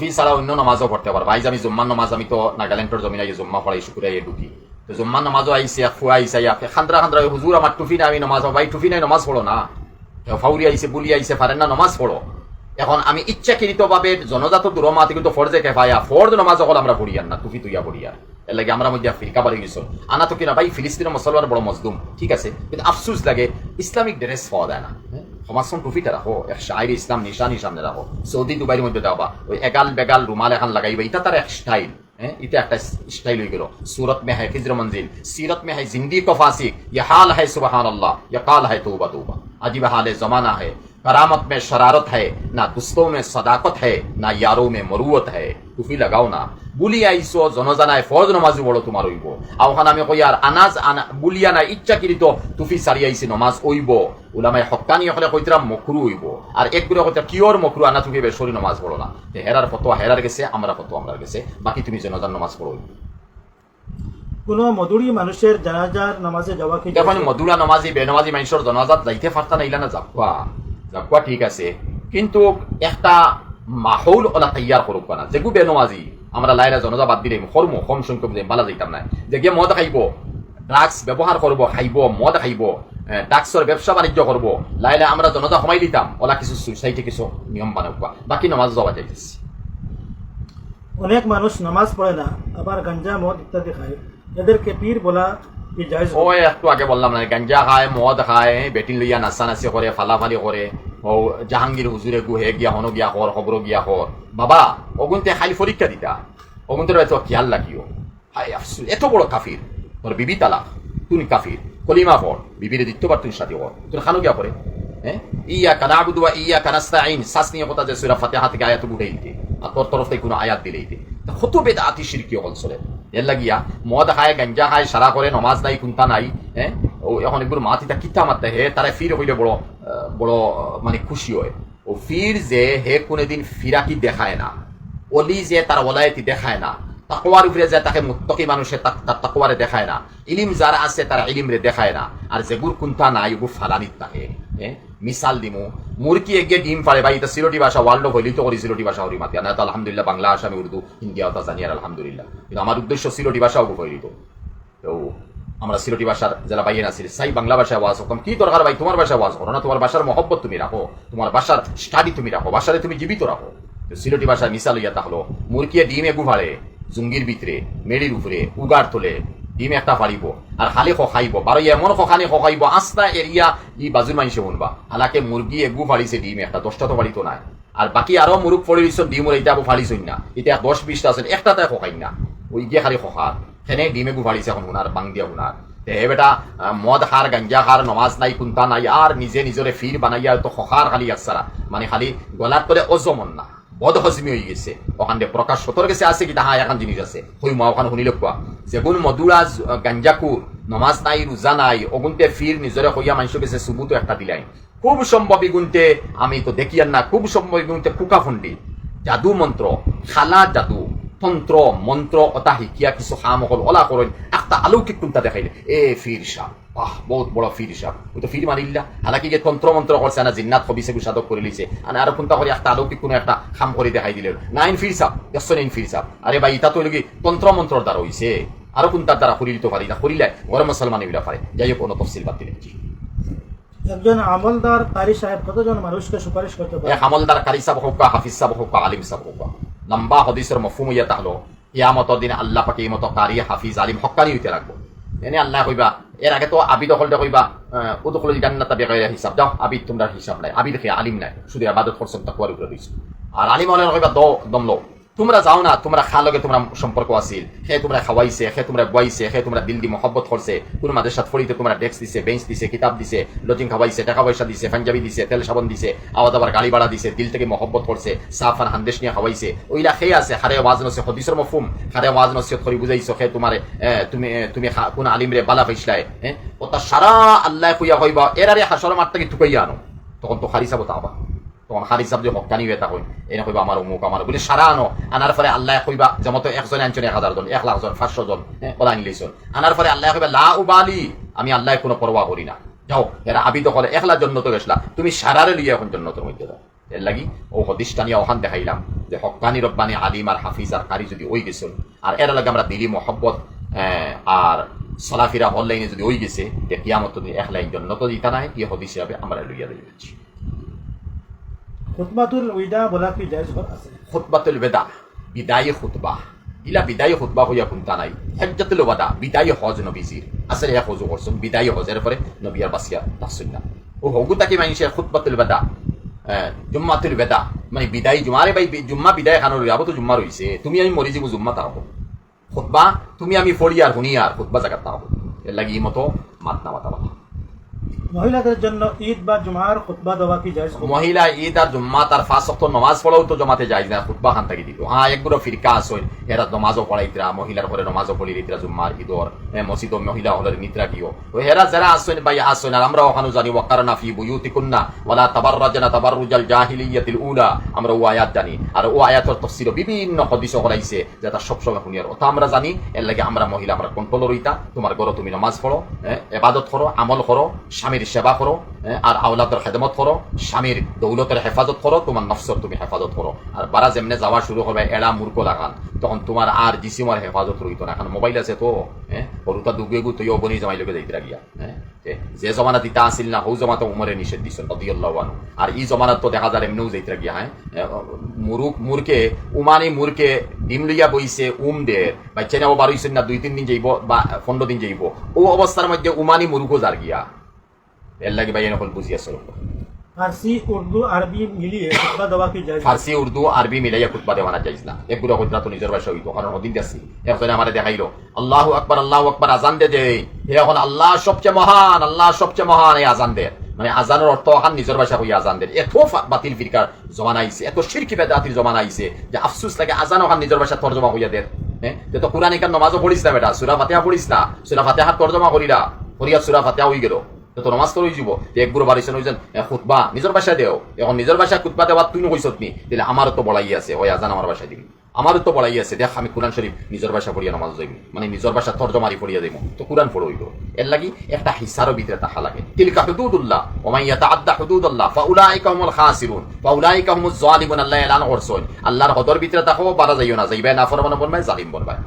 টুফি ছাড়া অন্য নামাজও পড়তে পারব আইজ আমি জুম্মান নামাজ, আমি তো নাগাল্যান্ডের জমিন আইয়ে জুম্মা পড়াই শুকুরাই ঢুকি তো জুম্মান নামাজও আইসে ফুয়া আইসে খান্দ্রা খান্দ্রা হুজুর আমার টুফি নাই, আমি নামাজ ভাই, টুফি নাই, নামাজ পড়ো না। ফাউরি আইসে বুলি আইসে পারেন না, নামাজ পড়ো এখন আমি ইচ্ছাকৃতভাবে জনজাত মাতি কিন্তু ফরজে কেফায়া। ফরজ নামাজ অকল আমরা পড়িয়ার না, টুফি তুইয়া পড়িয়ার লাগে আমরা মধ্যে ফিরকা বাড়ি গেছিল আনা তো কিনা ভাই ফিলিস্তিনের মুসলমান বড় মজদুম ঠিক আছে কিন্তু আফসুস লাগে ইসলামিক ড্রেস পাওয়া যায় না হ্যাঁ? সমাজখন টুফিটা রাখো এক শায়ের ইসলাম নিশানি সামনে রাখো সৌদি দুবাইয়ের মধ্যে যাবা ওই এগাল বেগাল রুমাল এখন লাগাইবা এটা তার এক স্টাইল হ্যাঁ? এটা একটা স্টাইল হয়ে গেল सूरत में है खिज्र मंजिल सीरत में है जिंदगी को फासिक ये हाल है सुबहान अल्लाह ये काल है तोबा तोबा अजीब हाल जमाना है करामत में शरारत है ना दोस्तों में सदाकत है ना यारों में मरुवत है টুপি লাগাও না বুলি আইসো জনজানায় ফরজ নমাজি বড় তোমার হইব আওখান আমি কই আর আনাজ আনা বুলিয়া না ইচ্ছাকৃত টুপি সারি আইছে নমাজ হইব উলামাই হক্কানি হলে কইতরা মকরু হইব আর একগুলো কইতরা কিওর মকরু আনা তুমি বেশরি নমাজ পড়ো না হেরার ফতোয়া হেরার গেছে আমরা ফতোয়া আমরা গেছে। বাকি তুমি জনজান নমাজ পড়ো কোনো মধুরী মানুষের জানাজার নামাজে যাওয়া কি দেখুন মধুরা নমাজি বেনমাজি মানুষের জনজাত যাইতে পারতা না ইলা না যাকুয়া যাকুয়া ঠিক আছে কিন্তু একটা মাহৌল ওলা তৈয়ার করুক না যেগু বেনমাজি। আমরা লাইরা জনজা বাদ দিলে কর্ম কম সংখ্যক যে বালা যাইতাম না যে গিয়ে মদ খাইব ড্রাগস ব্যবহার করব খাইব মদ খাইব ড্রাগসের ব্যবসা বাণিজ্য করব লাইলে আমরা জনতা কমাই দিতাম ওলা কিছু সুইসাইটে কিছু নিয়ম বানাবা বাকি নমাজ যাওয়া যাইতেছি অনেক মানুষ নামাজ পড়ে না আবার গাঞ্জা মদ ইত্যাদি খায়। এদেরকে পীর বলা ও একটু আগে বললাম না গাঞ্জা খায় মদ খায় বেটিন লইয়া নাচানাচি করে ফালাফালি করে ও জাহাঙ্গীর হুজুরে গু হে গিয়া হনো গিয়া কর খবর গিয়া কর বাবা, অগুনতে খালি পরীক্ষা দিতা? অগুনতে এত খেয়াল রাখিও। হাই আফসুস, এত বড় কাফির। তোর বিবি তালা তুই কাফির, কলিমা পড়, বিবিরে দিতে পার তুই সাথে কর তোর খানো গিয়া করে হ্যাঁ? ইয়া কানাবুদু ওয়া ইয়া কানাস্তাইন শ্বাস নিয়ে কথা যে সূরা ফাতিহা থেকে আয়াত উঠাই দিতে আর তোর তরফ থেকে কোনো আয়াত দিলেই দে হতো বেদাতি শিরকি অঞ্চলে এর লাগিয়া মদ খায়, গাঞ্জা খায়, সারা করে, নমাজ নাই, কুন্তা নাই হ্যাঁ? এগুলো মাতিটা কিতা মারতে হে তারা ফির হইলে বড় বড় মানে খুশি হয়। ও ফির যে হে কোনোদিন ফিরাকি দেখায় না, অলি যে তার ওলায়তি দেখায় না, তাকওয়ার উপরে যে তাকে মুত্তকি মানুষে তাক- তার তাকওয়ারে দেখায় না, ইলিম যারা আছে তারা ইলিম রে দেখায় না, আর যেগুর কুন্তা নাই ওগুর ফালানিত হ্যাঁ মিসাল দিমু। মুরকি এগিয়ে ডিম পারে ভাই, এটা সিলোটি ভাষা, ওয়ার্ল্ড হইলি তো করি সিলোটি ভাষা হরি মাতি না আলহামদুলিল্লাহ, বাংলা, আসামি, উর্দু, হিন্দি আওতা জানি আর আলহামদুলিল্লাহ। কিন্তু আমার উদ্দেশ্য সিলোটি ভাষাও হইলি তো তো আমরা সিলোটি ভাষার যারা বাইয়ে আছি, সাই বাংলা ভাষায় আওয়াজ হতাম কি দরকার ভাই? তোমার ভাষায় আওয়াজ করো না, তোমার ভাষার মহব্বত তুমি রাখো, তোমার ভাষার স্টাডি তুমি রাখো ভাষারে তুমি জীবিত রাখো। সিলোটি ভাষায় মিসাল ইয়া তাহলো, মুরকিয়ে ডিম এগু ভাড়ে জুঙ্গির ভিতরে, মেডির উপরে, উগার তোলে ডিম একটা ফাড়িব, আর খালি খখাইব বারো এমন খখানি খখাইব আস্তা এরিয়া ই বাজুর মানুষে শুনবা হালাকে মুরগি এগু ফাড়িছে ডিম একটা, দশটা তো ফাড়িতো নাই। আর বাকি আরও মুরুগ ফড়ি দিছ ডিমর এটা আবু ফাড়িছই না। এটা দশ বিশটা আছে একটা তাই খখাই না। ওই গিয়ে খালি খখার সেনে ডিম এগু ফাড়িছে এখন হুনার বাং দিয়া হুনার তে হে বেটা মদ খার গাঞ্জা খার নমাজ নাই কুন্তা নাই আর নিজে নিজরে ফির বানাইয়া তো খখার খালি আসারা মানে খালি গলার তলে অজমন না বদ হজমি হয়ে গেছে ওখান দিয়ে প্রকাশ সতর গেছে আছে কি তাহা এখন জিনিস আছে হই মা ওখানে শুনিলে কোৱা যেগুন মধুরা গাঞ্জাকুর নমাজ নাই রোজা নাই অগুনতে ফির নিজরে হইয়া মানুষ গেছে সুবুতো একটা দিলাই খুব সম্ভব ইগুনতে আমি তো দেখি আর খুব সম্ভব ইগুনতে কুকা ফুন্ডি জাদু মন্ত্র খালা জাদু তন্ত্র মন্ত্র অতা শিকিয়া কিছু কাম অকল ওলা করেন একটা আলৌকিক কোনটা দেখাইলে এ ফির শাহ বাহ বহুত বড় ফির শাহ ওই তো ফির মারিল্লা হালাকি যে তন্ত্র মন্ত্র করছে না জিন্নাত হবিছে সাধক করে লিছে। আর আরও কোনটা করে একটা আলৌকিক কোনো একটা খাম করে দেখাই দিলে। নাইন ফির সাপ একশো নাইন ফির সাপ আরে ভাই ইটা তো লগি তন্ত্র মন্ত্রর দ্বারা হইছে আরও কোনটার দ্বারা করিল তো পারি না করিলে গরম মুসলমান এগুলা পারে যাই হোক কোনো তফসিল বাদ দিলে। একজন আমলদার কারি সাহেব কতজন মানুষকে সুপারিশ করতে পারে আমলদার কারি সাব হোক হাফিজ সাব হোক আলিম সাব হোক লম্বা হদিসের মফুম ইয়া তাহলো। ইয়ামতর দিন আল্লাহ পাকে মতো কারি, হাফিজ, আলিম হক্কানি হইতে রাখব এনে আল্লাহ কইবা, এর আগে তো আবিদ হলটা কইবা উদখল জান্নাত বেগাইরা হিসাব। দাও আবি তোমরা হিসাব নাই আবিদ খেয়ে আলিম নাই। শুধু আবাদত করছেন তাকুয়ার উপরে দিছ আর আলিম অনেক কইবা দ দমলো। তোমরা যাও না, তোমরা খা লগে তোমরা সম্পর্ক আছিল। সে তোমরা খাওয়াইছে সে তোমরা বুয়াইছে সে তোমরা দিল দি মহব্বত করছে। কোন সাথে ফড়িতে তোমরা ডেস্ক দিছে, বেঞ্চ দিছে, কিতাব দিছে, লজিং খাওয়াইছে, টাকা পয়সা দিছে, পাঞ্জাবি দিছে, তেল সাবান দিছে, আওয়াজ আবার গাড়ি ভাড়া দিছে, দিল থেকে মহব্বত করছে, সাফ আর হান্দেশ নিয়ে খাওয়াইছে। ওইলা খেয়ে আছে হারে ওয়াজ নসিহত হদিসের মফুম হারে ওয়াজ নসিহত করে বুঝাইছো খে তোমারে তুমি তুমি কোন আলিম রে বালা ফাইসলাই হ্যাঁ ওটা সারা আল্লাহ কইয়া হইবা এর আরে হাসর মারটাকে ঠুকাইয়া আনো। তখন তো খারিসা বতা আবার তখন হারি সাহেব যে হকানি হয়ে থাকুন এনে কইবা আমার অমুক আমার বলে সারা আনো আনার পরে আল্লাহ কইবা যেমন একজন আনছেন এক হাজার জন এক লাখ জন পাঁচশো জন হ্যাঁ, ওলা আনলিছন আনার পরে আল্লাহ কইবা লা উবালি আমি আল্লাহ কোনো পরোয়া করি না। যাও এরা আবিদ হলে একলা জন্য তো গেছলা তুমি সারারে লিয়ে এখন জন্নতের মধ্যে দাও এর লাগি ও হদিসটা নিয়ে ওখান দেখাইলাম যে হকানি রব্বানি আলিম আর হাফিজ আর কারি যদি ওই গেছেন আর এর লাগে আমরা দিলি মোহব্বত আর সলাফিরা অনলাইনে যদি ওই গেছে তে কিয়ামত যদি এক লাইন জন্য তো ইতা নাই ইয়ে হদিস হিসাবে আমরা লইয়া দিয়েছি খুতবাতুল উইদা বলা কি জায়জ আছে। খুতবাতুল বেদা, বিদায় খুতবা। ইলা বিদায় খুতবা হইয়া কোনটা নাই? হজ্জাতুল ওয়াদা, বিদায় হজ নবীজির আসলে এক হজ করছেন বিদায় হজের পরে নবিয়ার বাসিয়া তাসুন না ও হগুতাকে মানুষের খুতবাতুল বেদা জুম্মাতুল বেদা। মানে বিদায় জুমারে ভাই জুম্মা বিদায় খানোর আবো তো জুম্মা রইছে তুমি আমি মরি যাব জুম্মা তাও খুতবা, তুমি আমি ফড়ি আর শুনি আর খুতবা জায়গা এর লাগি মতো মাত না মাতা। মহিলাদের জন্য ঈদ বা জুমার খুতবা দেওয়া কি জায়জ মহিলা ঈদ আর জুম্মা তার ফাঁস অক্ত নমাজ পড়াও তো জমাতে যাই না, খুতবা খান থাকি দিত হ্যাঁ একগুলো ফিরকা আসইন এরা নমাজও পড়াইতরা মহিলার ঘরে নমাজও পড়ি রিতরা জুম্মার ঈদর মসজিদ মহিলা হলের নিত্রা গিও ও হেরা যারা আসইন ভাই আসইন আর আমরা ওখানে জানি ওয়াকার নাফি বুয়ুতিকুন্না ওয়ালা তাবাররাজনা তাবাররুজাল জাহিলিয়াতিল উলা আমরা ও আয়াত জানি। আর ও আয়াতের তফসির বিভিন্ন হদিস করাইছে, যে তা সবসময় শুনিয়ার ওটা আমরা জানি, এর লাগে আমরা মহিলা, আমরা কন্ট্রোল রইতা, তোমার ঘরে তুমি নমাজ পড়ো এবাদত করো, আমল করো স্বামীর সেবা করো আর আওলাদের খেদমত করো স্বামীর দৌলতের হেফাজত করো, তোমার নফসর তুমি হেফাজত করো। আর বারা যেমনে যাওয়া শুরু করবে, এড়া মূর্খ লাগান, তখন তোমার আর জিসিমার হেফাজত রইতো না। এখন মোবাইল আছে তো হ্যাঁ হরুতা দুগুয়ে গু তুইও বনি জমাই লোকে যাইতে গিয়া তে যে জমানা দিতা আসিল না, হৌ জমাতে উমরে নিষেধ দিছেন রদিয়াল্লাহু আর ই জমানাত তো দেখা যায় এমনিও যাইতে গিয়া হ্যাঁ মুরুক মুরকে, উমানি মুরকে ডিম লইয়া বইছে উম দে বাচ্চা নেব বারোইছেন না, দুই তিন দিন যাইব বা পনেরো দিন যাইব। ও অবস্থার মধ্যে উমানি মুরুকও যার গিয়া। এর লাগে ভাই এনেকল বুঝিয়াছিল ফার্সি উর্দু আরবি মিলিয়ে খুতবা দেওয়া কি জায়জ ফার্সি উর্দু আরবি মিলাইয়া খুতবা দেওয়া না যাইজ না এগুলো হইতরা তো নিজের ভাষা হইতো কারণ ওদিন দেখছি একজনে আমার দেখাইলো আল্লাহ আকবার আল্লাহ আকবার আজান দে যে হে এখন আল্লাহ সবচেয়ে মহান আল্লাহ সবচেয়ে মহান এই আজান দে মানে আজানের অর্থ এখন নিজের ভাষা হইয়া আজান দে এত বাতিল ফিরকার জমানা আইছে এত শিরকি বেদাতির জমানা আইছে যে আফসুস লাগে আজান ওখান নিজের ভাষা তর্জমা হইয়া দে হ্যাঁ তো কোরআন এখান নমাজও পড়িস না বেটা সুরা ফাতেহা পড়িস না সুরা ফাতেহার তর্জমা করিলা করিয়া সুরা ফাতেহা হই গেল তো নমাজ তো হয়ে যাব এক গুরু বাড়িছেন হইছেন খুতবা নিজের বাসায় দেও। এখন নিজের বাসায় খুতবা দেওয়া তুই নকইছত নি? তাহলে আমারও তো বড়াই আছে ওই আজান আমার বাসায় দিবি। আমারও তো বড়াই আছে। দেখ, আমি কোরআন শরীফ নিজের বাসা পড়িয়া নামাজ যাইবি মানে নিজের বাসা তর্জমারি পড়িয়া দেবো তো কোরআন পড়ো হইব এর লাগি একটা হিসারও ভিতরে তাহা লাগে তিলকা হুদুদুল্লাহ, ওমাই ইয়াতাআদ্দা হুদুদাল্লাহ, ফাউলাইকা হুমুল খাসিরুন ফাউলাইকা হুমুজ জালিমুন, আল্লাহ এলান করছন আল্লাহর হদর ভিতরে তাকো বারা যাইও না যাইবে না ফরমান বলবাই জালিম বলবাই